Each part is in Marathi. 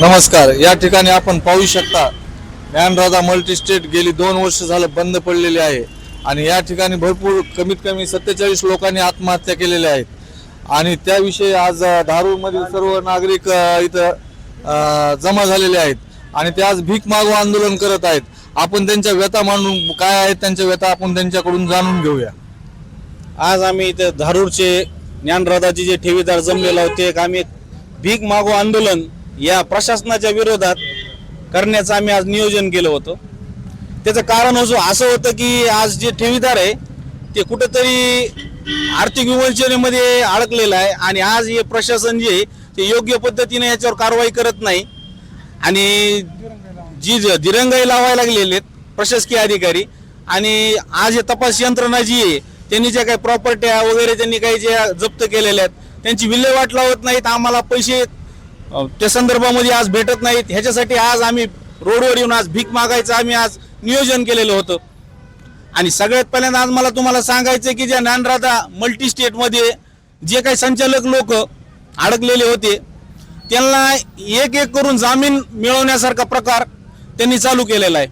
नमस्कार. या ठिकाणी आपण पाहू शकता ज्ञानराधा मल्टीस्टेट गेली दोन वर्ष झालं बंद पडलेली आहे. आणि या ठिकाणी भरपूर कमीत कमी सत्तेचाळीस लोकांनी आत्महत्या केलेल्या आहेत. आणि त्याविषयी आज धारूरमधील सर्व नागरिक इथं जमा झालेले आहेत. आणि ते आज भीक मागू आंदोलन करत आहेत. आपण त्यांच्या व्यथा मांडून काय आहेत त्यांच्या व्यथा आपण त्यांच्याकडून जाणून घेऊया. आज आम्ही इथे धारूरचे ज्ञानराधाचे जे ठेवीदार जमलेले होते एक आम्ही भीक मागो आंदोलन या प्रशासनाच्या विरोधात करण्याचं आम्ही आज नियोजन केलं होतं. त्याचं कारण असो असं होतं की आज जे ठेवीदार आहे ते कुठंतरी आर्थिक विवंचनेमध्ये अडकलेलं आहे आणि आज हे प्रशासन जे आहे ते योग्य पद्धतीने याच्यावर कारवाई करत नाही. आणि जी ज- दिरंगाई लावायला लागलेले आहेत प्रशासकीय अधिकारी आणि आज हे तपास यंत्रणा जी आहे त्यांनी ज्या काही प्रॉपर्ट्या वगैरे त्यांनी काही ज्या जप्त केलेल्या आहेत त्यांची विल्हेवाट लावत नाहीत आम्हाला पैसे त्या संदर्भामध्ये आज भेटत नाहीत. ह्याच्यासाठी आज आम्ही रोडवर येऊन आज भीक मागायचं आम्ही आज नियोजन केलेलं होतं. आणि सगळ्यात पहिल्यांदा आज मला तुम्हाला सांगायचं की ज्या ज्ञानराधा मल्टी स्टेटमध्ये जे काही संचालक लोक अडकलेले होते त्यांना एक एक करून जामीन मिळवण्यासारखा प्रकार त्यांनी चालू केलेला आहे.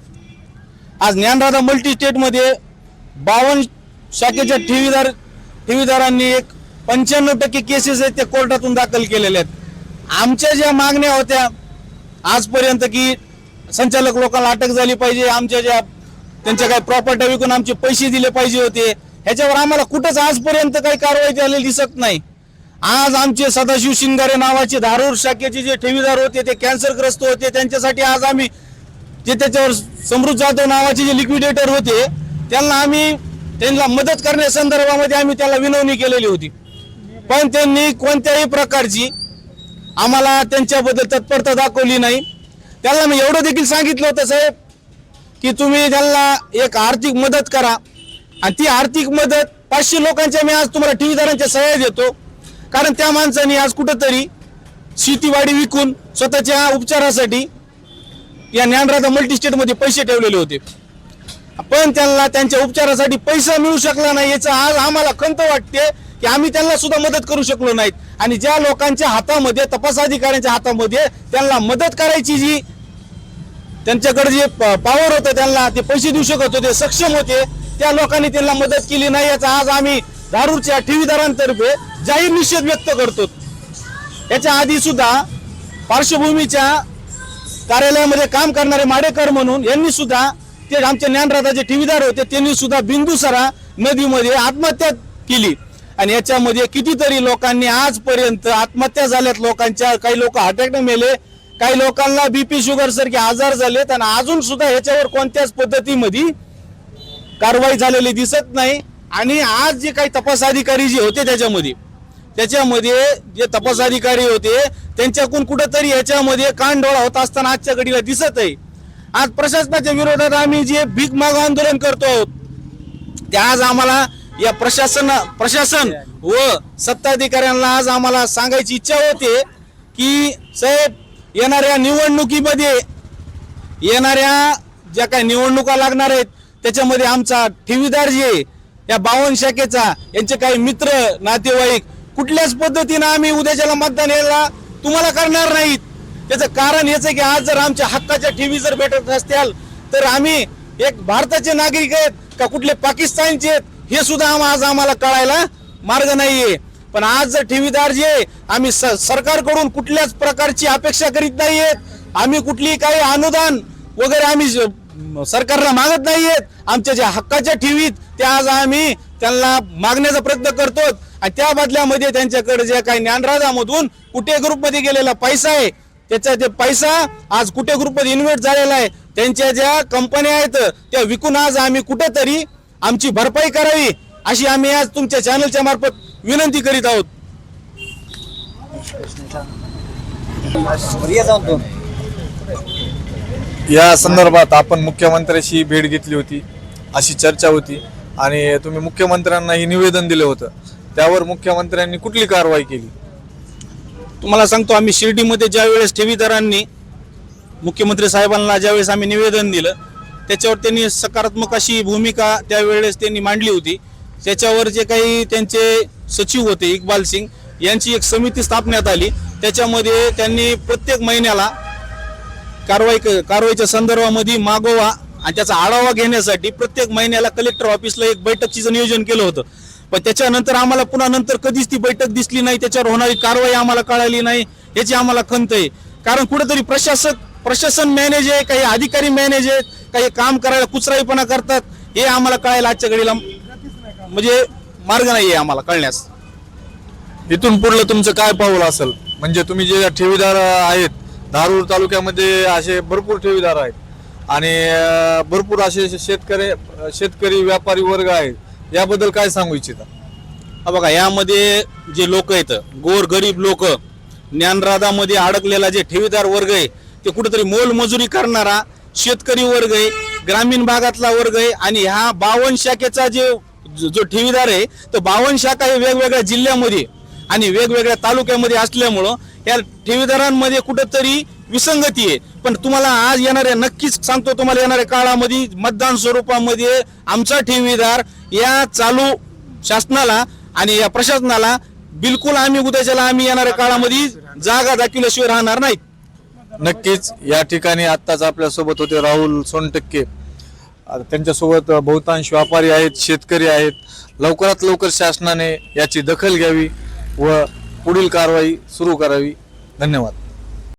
आज ज्ञानराधा मल्टी स्टेटमध्ये बावन्न शाखेच्या ठेवीदार ठेवीदारांनी एक पंच्याण्णव टक्के केसेस आहेत त्या कोर्टातून दाखल केलेल्या आहेत. आमच्या ज्या मागण्या होत्या आजपर्यंत की संचालक लोकांना अटक झाली पाहिजे आमच्या ज्या त्यांच्या काही प्रॉपर्ट्या विकून आमचे पैसे दिले पाहिजे होते ह्याच्यावर आम्हाला कुठंच आजपर्यंत काही कारवाई झालेली दिसत नाही. आज आमचे सदाशिव शिंगारे नावाचे धारूर शाखेचे जे ठेवीदार होते ते कॅन्सरग्रस्त होते त्यांच्यासाठी आज आम्ही जे त्याच्यावर समृद्ध जाधव नावाचे जे लिक्विडेटर होते त्यांना आम्ही त्यांना मदत करण्यासंदर्भामध्ये आम्ही त्याला विनवणी केलेली होती. पण त्यांनी कोणत्याही प्रकारची आम्हाला त्यांच्याबद्दल तत्परता दाखवली नाही. त्याला मी एवढं देखील सांगितलं होतं साहेब की तुम्ही त्यांना एक आर्थिक मदत करा. आणि ती आर्थिक मदत पाचशे लोकांच्या मी आज तुम्हाला ठेवीदारांच्या सह्या देतो. कारण त्या माणसाने आज कुठंतरी शेतीवाडी विकून स्वतःच्या उपचारासाठी या ज्ञानराधा मल्टीस्टेटमध्ये पैसे ठेवलेले होते. पण त्यांना त्यांच्या उपचारासाठी पैसा मिळू शकला नाही याचा आज आम्हाला खंत वाटते की आम्ही त्यांना सुद्धा मदत करू शकलो नाहीत. आणि ज्या लोकांच्या हातामध्ये तपास अधिकाऱ्यांच्या हातामध्ये त्यांना मदत करायची जी त्यांच्याकडे जे पॉवर होतं त्यांना ते पैसे देऊ शकत होते सक्षम होते त्या लोकांनी त्यांना मदत केली नाही याचा आज आम्ही दारूरच्या ठेवीदारांतर्फे जाहीर निषेध व्यक्त करतो. याच्या आधी सुद्धा पार्श्वभूमीच्या कार्यालयामध्ये काम करणारे माडेकर म्हणून यांनी सुद्धा ते आमचे ज्ञानराजाचे ठेवीदार होते त्यांनी सुद्धा बिंदुसरा नदीमध्ये आत्महत्या केली. आणि याच्यामध्ये कितीतरी लोकांनी आजपर्यंत आत्महत्या झाल्यात. लोकांच्या काही लोक अटॅकने मेले काही लोकांना बीपी शुगर सारखे आजार झालेत आणि अजून सुद्धा ह्याच्यावर कोणत्याच पद्धतीमध्ये कारवाई झालेली दिसत नाही. आणि आज जे काही तपास अधिकारी जे होते त्याच्यामध्ये त्याच्यामध्ये जे तपास अधिकारी होते त्यांच्याकडून कुठंतरी याच्यामध्ये कान डोळा होत असताना आजच्या घडीला दिसत आहे आज प्रशासनाच्या विरोधात आम्ही जे भीक माग आंदोलन करतो आहोत ते आज आम्हाला या प्रशासन प्रशासन व सत्ताधिकाऱ्यांना आज आम्हाला सांगायची इच्छा होते की साहेब येणाऱ्या निवडणुकीमध्ये येणाऱ्या ज्या काही निवडणुका लागणार आहेत त्याच्यामध्ये आमचा ठेवीदार जे या बावन शाखेचा यांचे काही मित्र नातेवाईक कुठल्याच पद्धतीनं आम्ही उद्याच्याला मतदान यायला तुम्हाला करणार नाहीत. त्याचं कारण हेच आहे की आज जर आमच्या हक्काच्या ठेवी जर भेटत असतील तर आम्ही एक भारताचे नागरिक आहेत का कुठले पाकिस्तानचे आहेत हे सुद्धा आम- आज आम्हाला कळायला मार्ग नाहीये. पण आज जर ठेवीदार जे आहे, आम्ही स- सरकारकडून कुठल्याच प्रकारची अपेक्षा करीत नाहीयेत. आम्ही कुठली काही अनुदान वगैरे आम्ही सरकारला मागत नाहीयेत. आमच्या ज्या हक्काच्या ठेवीत त्या आज आम्ही त्यांना मागण्याचा प्रयत्न करतो आणि त्या बदल्यामध्ये त्यांच्याकडे जे काही ज्ञानराजामधून कुठे ग्रुपमध्ये गेलेला पैसा आहे त्याचा ते पैसा आज कुठे ग्रुपमध्ये इन्व्हेस्ट झालेला आहे त्यांच्या ज्या कंपन्या आहेत त्या विकून आज आम्ही कुठेतरी आमची भरपाई करावी अशी आम्ही आज तुमच्या चॅनलच्या मार्फत विनंती करीत आहोत. या संदर्भात आपण मुख्यमंत्र्याशी भेट घेतली होती अशी चर्चा होती आणि तुम्ही मुख्यमंत्र्यांना ही निवेदन दिलं होतं. त्यावर मुख्यमंत्र्यांनी कुठली कारवाई केली? तुम्हाला सांगतो आम्ही शिर्डीमध्ये ज्या वेळेस ठेवीदारांनी मुख्यमंत्री साहेबांना ज्यावेळेस आम्ही निवेदन दिलं त्याच्यावर त्यांनी सकारात्मक अशी भूमिका त्यावेळेस त्यांनी मांडली होती. त्याच्यावर जे काही त्यांचे सचिव होते इक्बाल सिंग यांची एक समिती स्थापण्यात आली. त्याच्यामध्ये त्यांनी प्रत्येक महिन्याला कारवाई क- कारवाईच्या संदर्भामध्ये मागोवा आणि त्याचा आढावा घेण्यासाठी प्रत्येक महिन्याला कलेक्टर ऑफिसला एक बैठकीचं नियोजन केलं होतं. पण त्याच्यानंतर आम्हाला पुन्हा नंतर कधीच ती बैठक दिसली नाही त्याच्यावर होणारी कारवाई आम्हाला कळाली नाही याची आम्हाला खंत आहे. कारण कुठेतरी प्रशासक प्रशासन मॅनेज आहे काही अधिकारी मॅनेज आहेत काही काम करायला कुचराईपणा करतात हे आम्हाला कळायला आजच्या घडीला म्हणजे मार्ग नाही आहे आम्हाला कळण्यास. इथून पुढलं तुमचं काय पाऊल असेल? म्हणजे तुम्ही जे ठेवीदार आहेत धारूर तालुक्यामध्ये असे भरपूर ठेवीदार आहेत. आणि भरपूर असे शेतकरी शेतकरी व्यापारी वर्ग आहेत. याबद्दल काय सांगू इच्छिता? हा बघा यामध्ये जे लोक आहेत गोर गरीब लोक ज्ञानराधामध्ये अडकलेला जे ठेवीदार वर्ग आहे ते कुठेतरी मोलमजुरी करणारा शेतकरी वर्ग आहे ग्रामीण भागातला वर्ग आहे आणि ह्या बावन शाखेचा जे जो ठेवीदार आहे तो बावन शाखा हे वेगवेगळ्या जिल्ह्यामध्ये आणि वेगवेगळ्या तालुक्यामध्ये असल्यामुळं या ठेवीदारांमध्ये कुठंतरी विसंगती आहे. पण तुम्हाला आज येणाऱ्या नक्कीच सांगतो तुम्हाला येणाऱ्या काळामध्ये मतदान स्वरूपामध्ये आमचा ठेवीदार या चालू शासनाला आणि या प्रशासनाला बिलकुल आम्ही उद्याच्याला आम्ही येणाऱ्या काळामध्ये जागा दाखविल्याशिवाय राहणार नाहीत नक्कीच या ठिकाणी आत्ताच आपल्यासोबत होते राहुल सोनटक्के. त्यांच्यासोबत बहुतांश व्यापारी आहेत शेतकरी आहेत. लवकरात लवकर शासनाने याची दखल घ्यावी व पुढील कारवाई सुरू करावी. धन्यवाद.